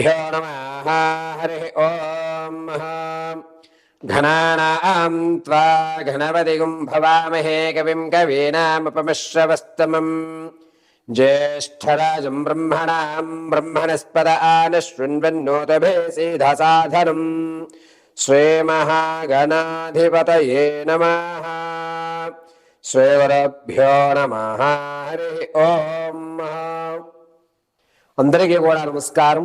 श्रीगुरुभ्यो नमः हरिः ॐ घनानां त्वा घनपतिगुं भवामहे कविं कवीनामुपमिश्रवस्तमम् ज्येष्ठराजं ब्रह्मणां ब्रह्मणस्पद आनशृण्वन्नोतभेसीधसाधनम् श्रीमहागणाधिपतये नमः శ్రీవరభ్యో నమ హరి ఓం అందరికీ కూడా నమస్కారం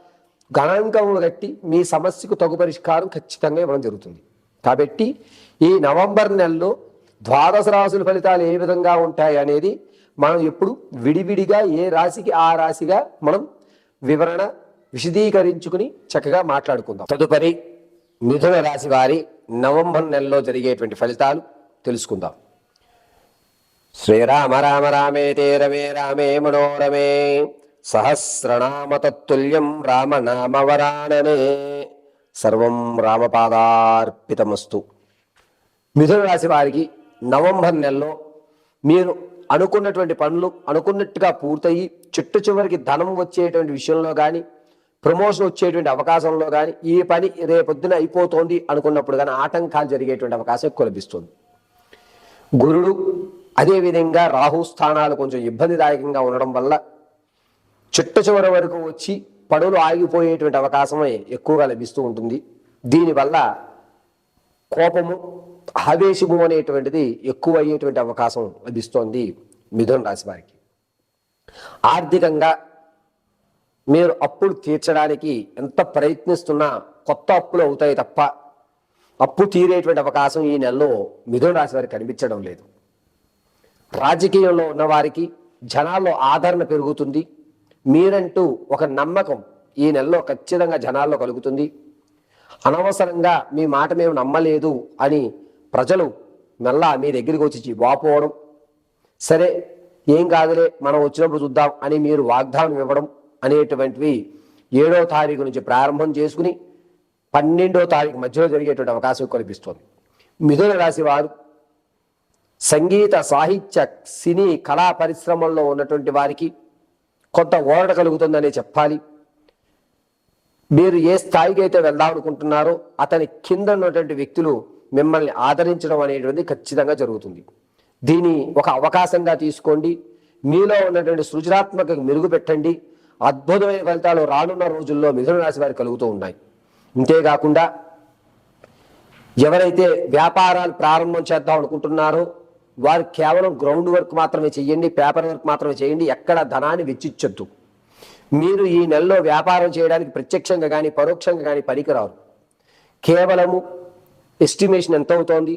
గణాంకములు కట్టి మీ సమస్యకు తగు పరిష్కారం ఖచ్చితంగా ఇవ్వడం జరుగుతుంది. కాబట్టి ఈ నవంబర్ నెలలో ద్వాదశ రాశుల ఫలితాలు ఏ విధంగా ఉంటాయి అనేది మనం ఎప్పుడు విడివిడిగా ఏ రాశికి ఆ రాశిగా మనం వివరణ విశదీకరించుకుని చక్కగా మాట్లాడుకుందాం. తదుపరి మిథున రాశి వారి నవంబర్ నెలలో జరిగేటువంటి ఫలితాలు తెలుసుకుందాం. శ్రీరామ రామ రామేతే రమే రామే మనోరమే. సహస్రనామతత్తుల్యం రామనామవరాననే సర్వం రామపాదార్పితమస్తు. మిథున రాశి వారికి నవంబర్ నెలలో మీరు అనుకున్నటువంటి పనులు అనుకున్నట్టుగా పూర్తయి చిట్టు చివరికి ధనం వచ్చేటువంటి విషయంలో కానీ ప్రమోషన్ వచ్చేటువంటి అవకాశంలో కానీ ఈ పని రేపొద్దున అయిపోతోంది అనుకున్నప్పుడు కానీ ఆటంకాలు జరిగేటువంటి అవకాశం ఎక్కువ లభిస్తుంది. గురుడు అదేవిధంగా రాహు స్థానాలు కొంచెం ఇబ్బందిదాయకంగా ఉండడం వల్ల చిట్ట చివరి వరకు వచ్చి పడవలు ఆగిపోయేటువంటి అవకాశమే ఎక్కువగా లభిస్తూ ఉంటుంది. దీనివల్ల కోపము ఆవేశము అనేటువంటిది ఎక్కువ అయ్యేటువంటి అవకాశం లభిస్తోంది మిథున రాశి వారికి. ఆర్థికంగా మీరు అప్పులు తీర్చడానికి ఎంత ప్రయత్నిస్తున్నా కొత్త అప్పులు అవుతాయి తప్ప అప్పు తీరేటువంటి అవకాశం ఈ నెలలో మిథున రాశి వారికి కనిపించడం లేదు. రాజకీయంలో ఉన్నవారికి జనాల్లో ఆదరణ పెరుగుతుంది. మీరంటూ ఒక నమ్మకం ఈ నెలలో ఖచ్చితంగా జనాల్లో కలుగుతుంది. అనవసరంగా మీ మాట మేము నమ్మలేదు అని ప్రజలు మళ్ళా మీ దగ్గరికి వచ్చి వాపోవడం. సరే ఏం కాదులే మనం వచ్చినప్పుడు చూద్దాం అని మీరు వాగ్దానం ఇవ్వడం అనేటువంటివి ఏడో తారీఖు నుంచి ప్రారంభం చేసుకుని పన్నెండో తారీఖు మధ్యలో జరిగేటువంటి అవకాశం కనిపిస్తోంది. మిథున రాశి వారు సంగీత సాహిత్య సినీ కళా పరిశ్రమల్లో ఉన్నటువంటి వారికి కొంత ఓరట కలుగుతుందనే చెప్పాలి. మీరు ఏ స్థాయికి అయితే వెళ్దామనుకుంటున్నారో అతని కింద ఉన్నటువంటి వ్యక్తులు మిమ్మల్ని ఆదరించడం అనేటువంటిది ఖచ్చితంగా జరుగుతుంది. దీని ఒక అవకాశంగా తీసుకోండి. మీలో ఉన్నటువంటి సృజనాత్మక మెరుగు పెట్టండి. అద్భుతమైన ఫలితాలు రానున్న రోజుల్లో మిథున రాశి వారికి కలుగుతూ ఉన్నాయి. ఇంతేకాకుండా ఎవరైతే వ్యాపారాలు ప్రారంభం చేద్దాం అనుకుంటున్నారో వారు కేవలం గ్రౌండ్ వర్క్ మాత్రమే చేయండి పేపర్ వర్క్ మాత్రమే చేయండి ఎక్కడ ధనాన్ని వెచ్చించొద్దు మీరు ఈ నెలలో వ్యాపారం చేయడానికి ప్రత్యక్షంగా కానీ పరోక్షంగా కానీ పనికిరారు. కేవలము ఎస్టిమేషన్ ఎంత అవుతోంది?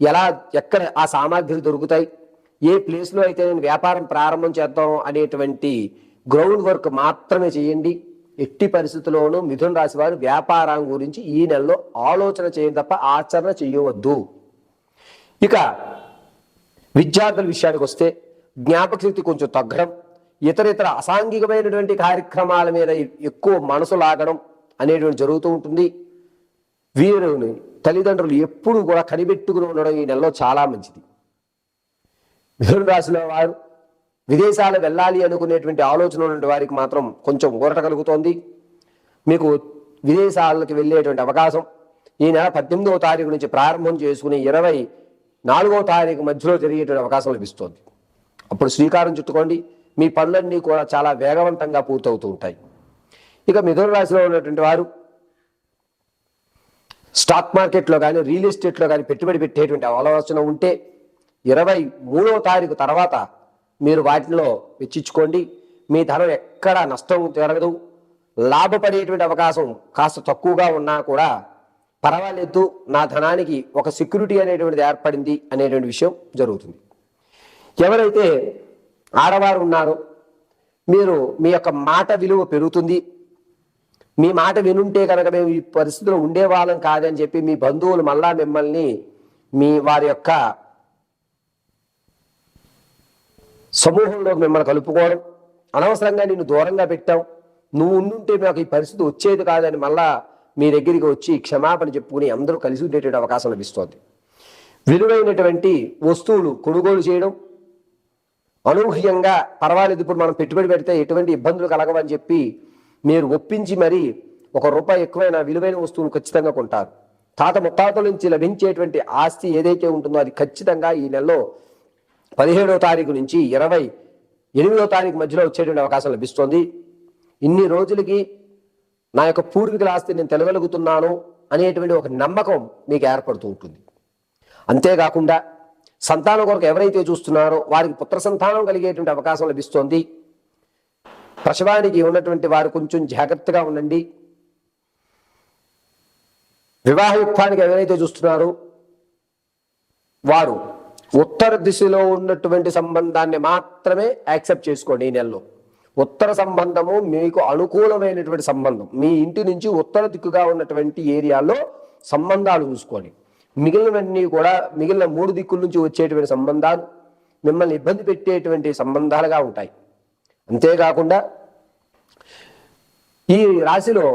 ఎలా ఎక్కడ ఆ సామాగ్రి దొరుకుతాయి? ఏ ప్లేస్లో అయితే నేను వ్యాపారం ప్రారంభం చేద్దాం అనేటువంటి గ్రౌండ్ వర్క్ మాత్రమే చేయండి. ఎట్టి పరిస్థితుల్లోనూ మిథున రాశి వారు వ్యాపారం గురించి ఈ నెలలో ఆలోచన చేయండి తప్ప ఆచరణ చేయవద్దు. ఇక విద్యార్థుల విషయానికి వస్తే జ్ఞాపక శక్తి కొంచెం తగ్గడం ఇతర ఇతర అసాంఘికమైనటువంటి కార్యక్రమాల మీద ఎక్కువ మనసు లాగడం అనేటువంటి జరుగుతూ ఉంటుంది. వీరుని తల్లిదండ్రులు ఎప్పుడు కూడా కనిపెట్టుకుని ఉండడం ఈ నెలలో చాలా మంచిది. మిథున రాశిలో వారు విదేశాలు వెళ్ళాలి అనుకునేటువంటి ఆలోచన ఉన్నటువంటి వారికి మాత్రం కొంచెం ఊరట కలుగుతోంది. మీకు విదేశాలకు వెళ్ళేటువంటి అవకాశం ఈ నెల పద్దెనిమిదవ తారీఖు నుంచి ప్రారంభం చేసుకుని ఇరవై నాలుగవ తారీఖు మధ్యలో జరిగేటువంటి అవకాశం లభిస్తోంది. అప్పుడు శ్రీకారం చుట్టుకోండి. మీ పనులన్నీ కూడా చాలా వేగవంతంగా పూర్తవుతూ ఉంటాయి. ఇక మిథున రాశిలో ఉన్నటువంటి వారు స్టాక్ మార్కెట్లో కానీ రియల్ ఎస్టేట్లో కానీ పెట్టుబడి పెట్టేటువంటి ఆలోచన ఉంటే ఇరవై మూడవ తారీఖు తర్వాత మీరు వాటిలో వెచ్చించుకోండి. మీ ధనం ఎక్కడ నష్టం జరగదు. లాభపడేటువంటి అవకాశం కాస్త తక్కువగా ఉన్నా కూడా పర్వాలేదు నా ధనానికి ఒక సెక్యూరిటీ అనేటువంటిది ఏర్పడింది అనేటువంటి విషయం జరుగుతుంది. ఎవరైతే ఆడవారు ఉన్నారో మీరు మీ యొక్క మాట విలువ పెరుగుతుంది. మీ మాట వినుంటే కనుక మేము ఈ పరిస్థితిలో ఉండేవాళ్ళం కాదని చెప్పి మీ బంధువులు మళ్ళా మిమ్మల్ని మీ వారి యొక్క సమూహంలోకి మిమ్మల్ని కలుపుకోవడం అనవసరంగా నిన్ను దూరంగా పెట్టాం నువ్వు ఉండుంటే మాకు ఈ పరిస్థితి వచ్చేది కాదని మళ్ళా మీ దగ్గరికి వచ్చి క్షమాపణ చెప్పుకుని అందరూ కలిసి ఉండేటువంటి అవకాశం లభిస్తోంది. విలువైనటువంటి వస్తువులు కొనుగోలు చేయడం అనూహ్యంగా పర్వాలేదు ఇప్పుడు మనం పెట్టుబడి పెడితే ఎటువంటి ఇబ్బందులు కలగవని చెప్పి మీరు ఒప్పించి మరి ఒక రూపాయి ఎక్కువైన విలువైన వస్తువులు ఖచ్చితంగా కొంటారు. తాత ముత్తాతల నుంచి లభించేటువంటి ఆస్తి ఏదైతే ఉంటుందో అది ఖచ్చితంగా ఈ నెలలో పదిహేడవ తారీఖు నుంచి ఇరవై ఎనిమిదవ తారీఖు మధ్యలో వచ్చేటువంటి అవకాశం లభిస్తోంది. ఇన్ని రోజులకి నా యొక్క పూర్వీకుల ఆస్తి నేను తెలగలుగుతున్నాను అనేటువంటి ఒక నమ్మకం మీకు ఏర్పడుతూ ఉంటుంది. అంతేకాకుండా సంతానం కొరకు ఎవరైతే చూస్తున్నారో వారికి పుత్ర సంతానం కలిగేటువంటి అవకాశం లభిస్తోంది. ప్రసవానికి ఉన్నటువంటి వారు కొంచెం జాగ్రత్తగా ఉండండి. వివాహ యుక్తానికి ఎవరైతే చూస్తున్నారో వారు ఉత్తర దిశలో ఉన్నటువంటి సంబంధాన్ని మాత్రమే యాక్సెప్ట్ చేసుకోండి ఈ నెలలో. ఉత్తర సంబంధము మీకు అనుకూలమైనటువంటి సంబంధం. మీ ఇంటి నుంచి ఉత్తర దిక్కుగా ఉన్నటువంటి ఏరియాలో సంబంధాలు చూసుకోండి. మిగిలినవన్నీ కూడా మిగిలిన మూడు దిక్కుల నుంచి వచ్చేటువంటి సంబంధాలు మిమ్మల్ని ఇబ్బంది పెట్టేటువంటి సంబంధాలుగా ఉంటాయి. అంతేకాకుండా ఈ రాశిలో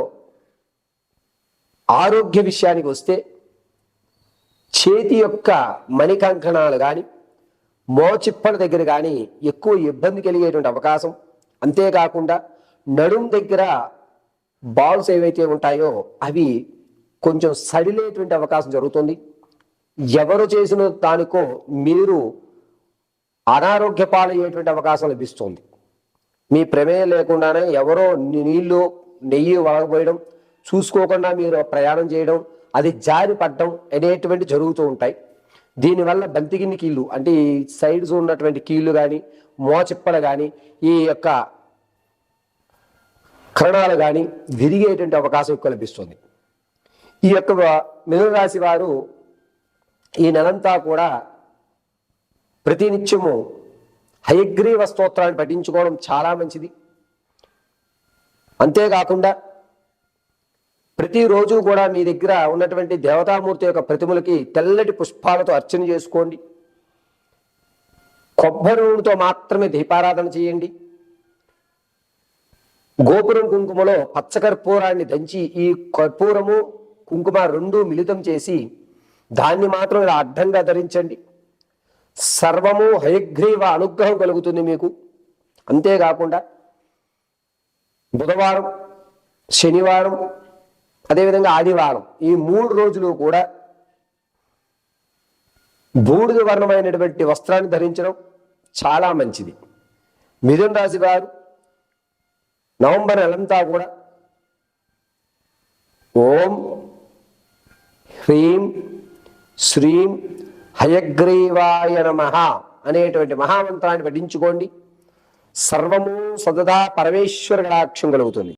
ఆరోగ్య విషయానికి వస్తే చేతి యొక్క మణికంకణాలు కానీ మోచిప్పల దగ్గర కానీ ఎక్కువ ఇబ్బంది కలిగేటువంటి అవకాశం. అంతేకాకుండా నడుం దగ్గర బాల్స్ ఏవైతే ఉంటాయో అవి కొంచెం సడిలేటువంటి అవకాశం జరుగుతుంది. ఎవరు చేసిన దానికో మీరు అనారోగ్య పాలయ్యేటువంటి అవకాశం లభిస్తుంది. మీ ప్రమేయం లేకుండానే ఎవరో నీళ్ళు నెయ్యి వలగపోయడం చూసుకోకుండా మీరు ప్రయాణం చేయడం అది జారి పడడం అనేటువంటి జరుగుతూ ఉంటాయి. దీనివల్ల బంతిగిన్ని కీళ్ళు అంటే ఈ సైడ్స్ ఉన్నటువంటి కీళ్ళు కానీ మోచిప్పలు కానీ ఈ యొక్క కరణాలు కానీ విరిగేటువంటి అవకాశం ఎక్కువ లభిస్తుంది. ఈ యొక్క మిథున రాశి వారు ఈ నెలంతా కూడా ప్రతినిత్యము హయగ్రీవ స్తోత్రాన్ని పఠించుకోవడం చాలా మంచిది. అంతేకాకుండా ప్రతిరోజు కూడా మీ దగ్గర ఉన్నటువంటి దేవతామూర్తి యొక్క ప్రతిమలకి తెల్లటి పుష్పాలతో అర్చన చేసుకోండి. కొబ్బరి నూనెతో మాత్రమే దీపారాధన చేయండి. గోపురం కుంకుమలో పచ్చకర్పూరాన్ని దంచి ఈ కర్పూరము కుంకుమ రెండు మిళితం చేసి దాన్ని మాత్రం ఇలా అడ్డంగా ధరించండి. సర్వము హయగ్రీవ అనుగ్రహం కలుగుతుంది మీకు. అంతేకాకుండా బుధవారం శనివారం అదేవిధంగా ఆదివారం ఈ మూడు రోజులు కూడా బూడిద వర్ణమైనటువంటి వస్త్రాన్ని ధరించడం చాలా మంచిది. మిథున రాశి వారు నవంబర్ నెలంతా కూడా ఓం హ్రీం శ్రీం హయగ్రీవాయ నమ అనేటువంటి మహామంత్రాన్ని పఠించుకోండి. సర్వము సదదా పరమేశ్వర కటాక్షం కలుగుతుంది.